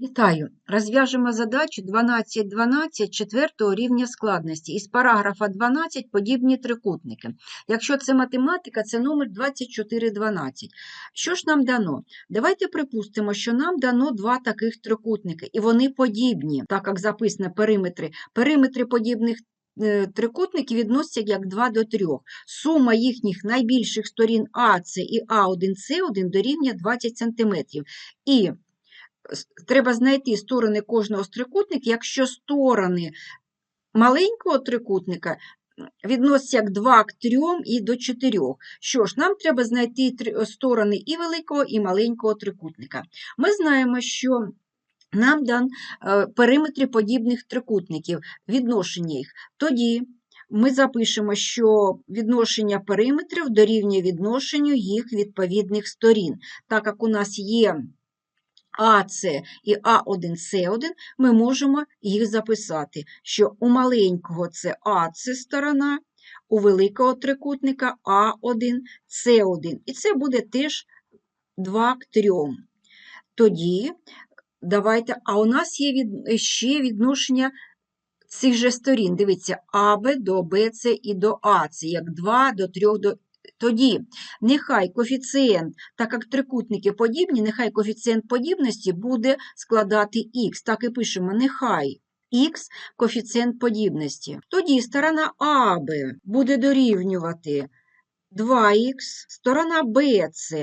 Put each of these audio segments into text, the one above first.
Вітаю! Розв'яжемо задачу 12.12 четвертого рівня складності. Із параграфа 12 подібні трикутники. Якщо це математика, це номер 2412. Що ж нам дано? Давайте припустимо, що нам дано два таких трикутники, і вони подібні, так як записано периметри. Периметри подібних е, трикутників відносяться як 2 до 3. Сума їхніх найбільших сторін АС і А1С1 дорівнює 20 см. І треба знайти сторони кожного трикутника, якщо сторони маленького трикутника відносяться як 2 к 3 і до 4. Що ж, нам треба знайти сторони і великого, і маленького трикутника. Ми знаємо, що нам дан е, периметри подібних трикутників, відношення їх. Тоді ми запишемо, що відношення периметрів дорівнює відношенню їх відповідних сторін. Так як у нас є АС і А1С1, ми можемо їх записати, що у маленького це АС сторона, у великого трикутника А1, С1. І це буде теж 2 к 3. Тоді давайте, а у нас є від, ще відношення цих же сторін. Дивіться, АБ до БЦ і до АЦ, як 2 до 3 до. Тоді нехай коефіцієнт, так як трикутники подібні, нехай коефіцієнт подібності буде складати х. Так і пишемо, нехай х коефіцієнт подібності. Тоді сторона АБ буде дорівнювати 2х, сторона БЦ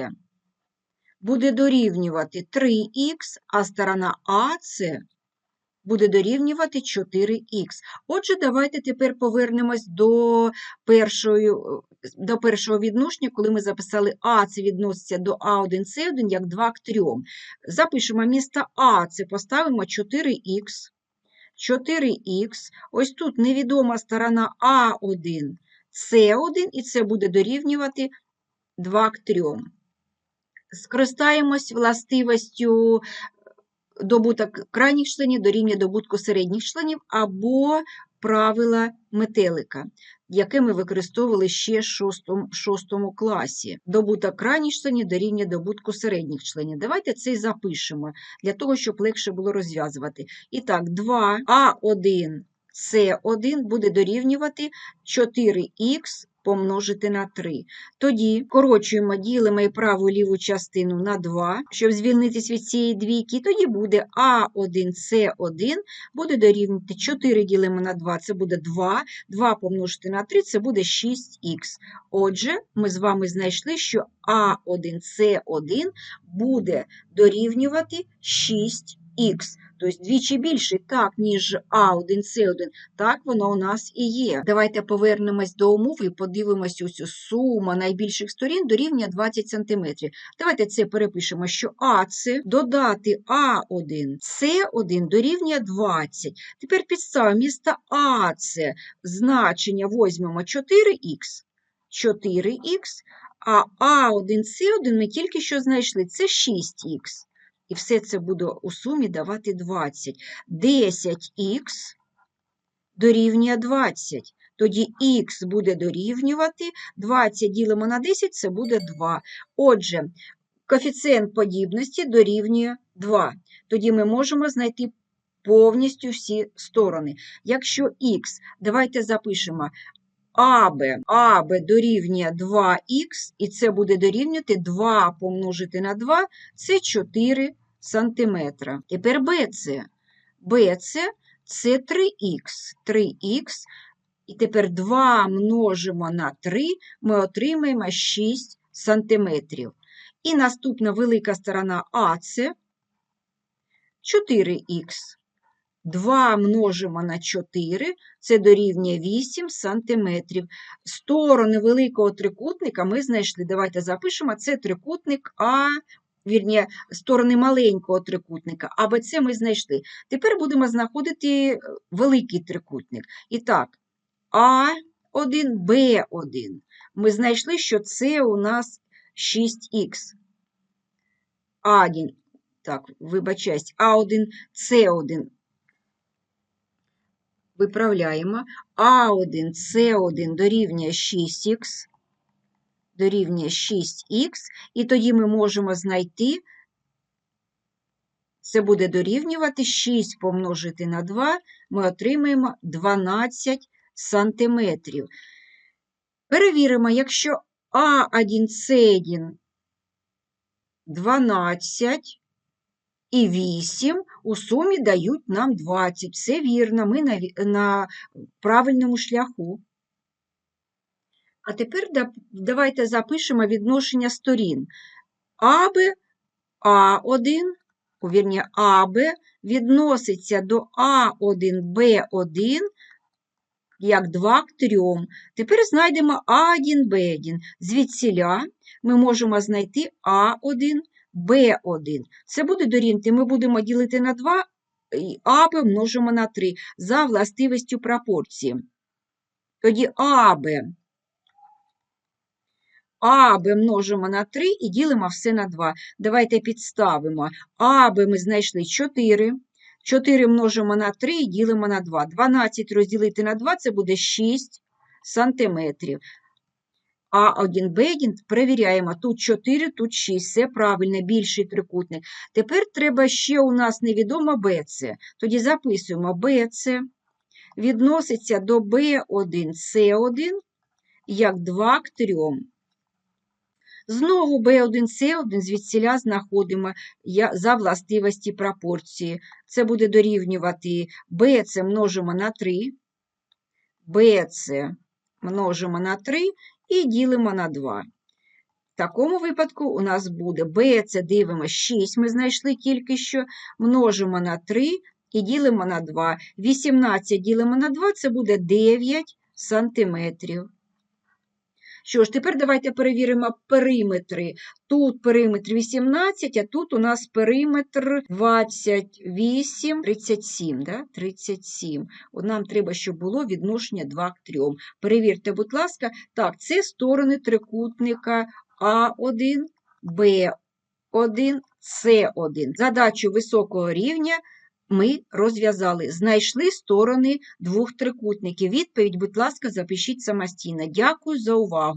буде дорівнювати 3х, а сторона АЦ буде дорівнювати 4х. Отже, давайте тепер повернемось до першої, до першого відношення, коли ми записали А, це відноситься до А1С1 як 2 к 3. Запишемо місто А, це поставимо 4х. 4х. Ось тут невідома сторона А1, С1, і це буде дорівнювати 2 к 3. Скористаємось властивостю добуток крайніх членів дорівнює добутку середніх членів або правила метелика, яке ми використовували ще в шостому, класі. Добуток крайніх членів дорівнює добутку середніх членів. Давайте це і запишемо, для того, щоб легше було розв'язувати. І так, 2А1 С1 буде дорівнювати 4х помножити на 3. Тоді корочуємо, ділимо і праву і ліву частину на 2, щоб звільнитись від цієї двійки. Тоді буде А1С1 буде дорівнювати 4 ділимо на 2, це буде 2, 2 помножити на 3, це буде 6х. Отже, ми з вами знайшли, що А1С1 буде дорівнювати 6х. Тобто двічі більше, так, ніж А1С1, так воно у нас і є. Давайте повернемось до умов і подивимось ось цю сума найбільших сторін дорівнює 20 см. Давайте це перепишемо, що АЦ додати А1, С1 дорівнює 20. Тепер підставимо місто АЦ значення візьмемо 4х, 4х, а А1С1 ми тільки що знайшли, це 6х. І все це буде у сумі давати 20. 10х дорівнює 20. Тоді х буде дорівнювати 20 ділимо на 10, це буде 2. Отже, коефіцієнт подібності дорівнює 2. Тоді ми можемо знайти повністю всі сторони. Якщо х, давайте запишемо АБ, АБ дорівнює 2х, і це буде дорівнювати 2 помножити на 2, це 4 сантиметра. Тепер БЦ. БЦ це 3х. 3х. І тепер 2 множимо на 3, ми отримаємо 6 сантиметрів. І наступна велика сторона АЦ 4х. 2 множимо на 4, це дорівнює 8 сантиметрів. Сторони великого трикутника ми знайшли. Давайте запишемо, це трикутник А, вірні, сторони маленького трикутника, а БЦ ми знайшли. Тепер будемо знаходити е, великий трикутник. І так, А1, Б1. Ми знайшли, що це у нас 6х. А1, так, вибачаюсь, А1, С1 виправляємо. А1, С1 дорівнює 6х, дорівнює 6х, і тоді ми можемо знайти Це буде дорівнювати 6 помножити на 2, ми отримаємо 12 сантиметрів. Перевіримо, якщо А1С1 12 і 8 у сумі дають нам 20. Все вірно, ми на, на правильному шляху. А тепер да- давайте запишемо відношення сторін. АБ А1, о, вірні, АБ відноситься до А1Б1 як 2 к 3. Тепер знайдемо А1, Б1. Звідсіля ми можемо знайти А1, Б1. Це буде дорівнювати, ми будемо ділити на 2, і АБ множимо на 3 за властивістю пропорції. Тоді АБ АБ множимо на 3 і ділимо все на 2. Давайте підставимо. АБ ми знайшли 4. 4 множимо на 3 і ділимо на 2. 12 розділити на 2 це буде 6 сантиметрів. А1, Б1 перевіряємо. Тут 4, тут 6. Все правильно, більший трикутник. Тепер треба ще у нас невідомо БЦ. Тоді записуємо БЦ відноситься до Б1, С1 як 2 к 3. Знову B1, C1 звідсіля знаходимо за властивості пропорції. Це буде дорівнювати BC множимо на 3, BC множимо на 3 і ділимо на 2. В такому випадку у нас буде BC дивимо 6, ми знайшли тільки що, множимо на 3 і ділимо на 2. 18 ділимо на 2, це буде 9 сантиметрів. Що ж, тепер давайте перевіримо периметри. Тут периметр 18, а тут у нас периметр 28, 37. Да? 37. От нам треба, щоб було відношення 2 к 3. Перевірте, будь ласка. Так, це сторони трикутника А1, Б1, С1. Задачу високого рівня ми розв'язали. Знайшли сторони двох трикутників. Відповідь, будь ласка, запишіть самостійно. Дякую за увагу.